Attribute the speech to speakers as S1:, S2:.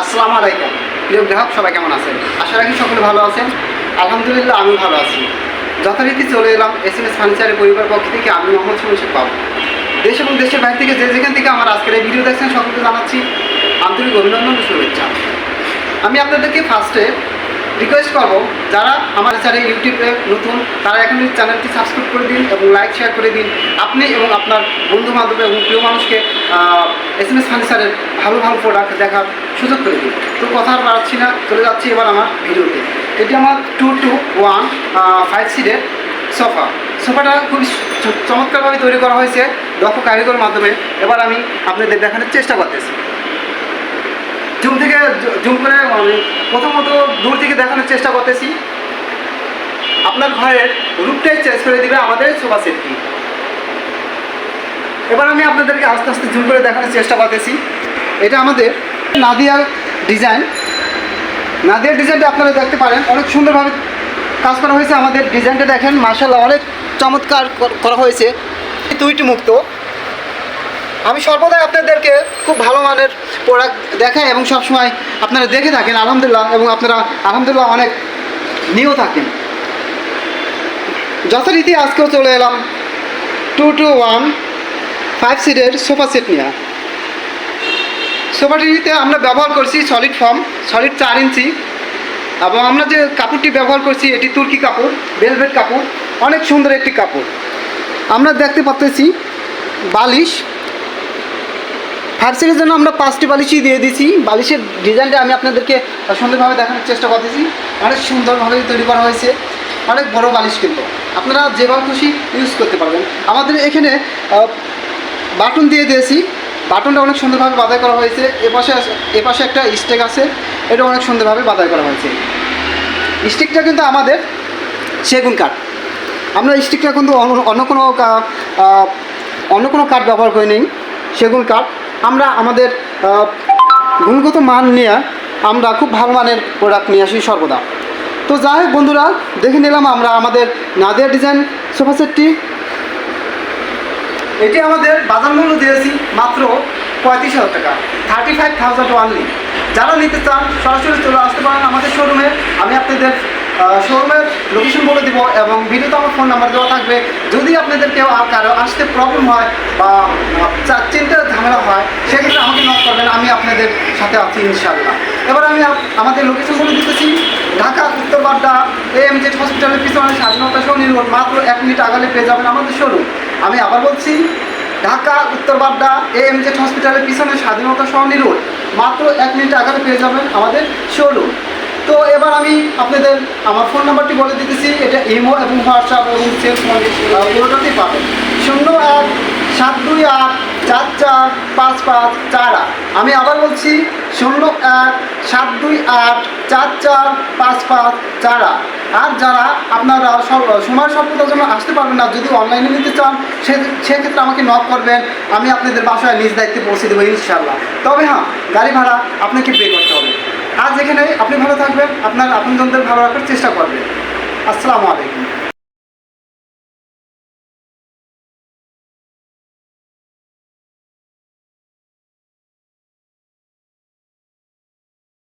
S1: আসসালামু আলাইকুম প্রিয় গ্রাহক, সবাই কেমন আছেন? আশা রাখি সকলে ভালো আছেন। আলহামদুলিল্লাহ আমি ভালো আছি। যথারীতি চলে এলাম এস এম এস ফার্নিচারের পরিবার পক্ষ থেকে আমি মোহাম্মদ শমশেখ বাবু। দেশ এবং দেশের বাইরে থেকে যে যেখান থেকে আমার আজকের এই ভিডিও দেখছেন, সকলকে জানাচ্ছি আন্তরিক অভিনন্দন ও শুভেচ্ছা। আমি আপনাদেরকে ফার্স্টে রিকোয়েস্ট করব, যারা আমার চ্যানেল ইউটিউবে নতুন, তারা এখন এই চ্যানেলটি সাবস্ক্রাইব করে দিন এবং লাইক শেয়ার করে দিন। আপনি এবং আপনার বন্ধু বান্ধব এবং প্রিয় মানুষকে এস এম এস ফার্নিচারের ভালো ভালো প্রোডাক্ট দেখার সুযোগ করে দিন তো কথা বাড়াচ্ছি না, চলে যাচ্ছি এবার আমার ভিডিওতে। এটি আমার টু টু ওয়ান ফাইভ সিটের সোফা সোফাটা খুবই চ- চমৎকারভাবে তৈরি করা হয়েছে দক্ষ কারিগরের মাধ্যমে। এবার আমি আপনাদের দেখানোর চেষ্টা করতেছি। জুম থেকে জুম করে মানে প্রথমত দূর থেকে দেখানোর চেষ্টা করতেছি। আপনার ঘরের রূপটাই চেঞ্জ করে দিবে আমাদের সোফা সেটটি এবার আমি আপনাদেরকে আস্তে আস্তে জুম করে দেখানোর চেষ্টা করতেছি। এটা আমাদের নাদিয়ার ডিজাইন নাদিয়ার ডিজাইনটা আপনারা দেখতে পারেন। অনেক সুন্দরভাবে কাজ করা হয়েছে আমাদের ডিজাইনটা দেখেন। মার্শাল্লাহ অনেক চমৎকার করা হয়েছে। তুইটি মুক্ত। আমি সর্বদাই আপনাদেরকে খুব ভালো মানের প্রোডাক্ট দেখাই এবং সবসময় আপনারা দেখে থাকেন, আলহামদুলিল্লাহ, এবং আপনারা আলহামদুলিল্লাহ অনেক নিয়েও থাকেন। যথারীতি আজকেও চলে এলাম। টু টু ওয়ান ফাইভ সিটের সোফা সেট নিয়ে। সোফাটিতে আমরা ব্যবহার করছি সলিড ফর্ম সলিড চার ইঞ্চি। এবং আমরা যে কাপড়টি ব্যবহার করছি, এটি তুর্কি কাপড় ভেলভেট কাপড়, অনেক সুন্দর একটি কাপড়। আমরা দেখতে পাচ্ছি বালিশ। ফাইভ সিটের জন্য আমরা পাঁচটি বালিশই দিয়ে দিয়েছি। বালিশের ডিজাইনটা আমি আপনাদেরকে সুন্দরভাবে দেখানোর চেষ্টা করতেছি। অনেক সুন্দরভাবে তৈরি করা হয়েছে। অনেক বড় বালিশ কিন্তু। আপনারা যেভাবে খুশি ইউজ করতে পারবেন। আমাদের এখানে বাটন দিয়ে দিয়েছি। বাটনটা অনেক সুন্দরভাবে বাধাই করা হয়েছে। এপাশে এপাশে একটা স্টেক আছে, এটা অনেক সুন্দরভাবে বাধাই করা হয়েছে। স্টিকটা কিন্তু আমাদের সেগুন কাঠ। আমরা স্টিকটা কিন্তু অন্য কোনো অন্য কোনো কাঠ ব্যবহার করি নেই, সেগুন কাঠ। আমরা আমাদের গুণগত মান নিয়ে আমরা খুব ভালো মানের প্রোডাক্ট নিয়ে আসি সর্বদা। তো যাই হোক বন্ধুরা, দেখে নিলাম আমরা আমাদের নাদিয়া ডিজাইন সোফা সেটটি এটি আমাদের বাজার মূল্য দিয়েছি মাত্র পঁয়ত্রিশ হাজার টাকা থার্টি ফাইভ থাউজেন্ড ওয়ানলি যারা নিতে চান, সরাসরি চলে আসতে পারেন আমাদের শোরুমে আমি আপনাদের শোরুমের লোকেশন বলে দিব এবং ভিডিওতে আমার ফোন নাম্বার দেওয়া থাকবে। যদি আপনাদের কেউ আর কারও আসতে প্রবলেম হয় বা চিন্তার ঝামেলা হয়, সেক্ষেত্রে আমাকে নক করবেন, আমি আপনাদের সাথে আছি ইনশাল্লাহ এবার আমি আমাদের লোকেশন বলে দিতেছি, ঢাকা, উত্তর বাড্ডা এ এম জেড হসপিটালের পিছনে স্বাধীনতা সৌনি রোড, মাত্র এক মিনিট আগালে পেয়ে যাবেন আমাদের শোরুম আমি আবার বলছি, ঢাকা, উত্তর বাড্ডা এ এম জেড হসপিটালের পিছনে স্বাধীনতা সহনী রোড। মাত্র এক মিনিট আগালে পেয়ে যাবেন আমাদের শোরুম তো এবার আমি আপনাদের আমার ফোন নাম্বারটি বলে দিতেছি, এটা ইমো এবং হোয়াটসঅ্যাপ এবং সেলফোন পুরোটাতেই পাবেন। শূন্য এক সাত দুই আট চার চার পাঁচ পাঁচ চার আট। আমি আবার বলছি শূন্য এক সাত দুই আট চার চার পাঁচ পাঁচ চার আট। আর যারা আপনারা সব- সময় স্বল্পতার জন্য আসতে পারবেন না, যদি অনলাইনে নিতে চান, সে, সেক্ষেত্রে আমাকে নক করবেন। আমি আপনাদের বাসায় নিজ দায়িত্বে পৌঁছে দেবো ইনশাল্লাহ তবে হ্যাঁ গাড়ি ভাড়া আপনাকে পে করতে হবে। আজ এখানে আপনি ভালো থাকবেন, আপনার আপনজনদের ভালো রাখার চেষ্টা করবেন। আসসালামু আলাইকুম।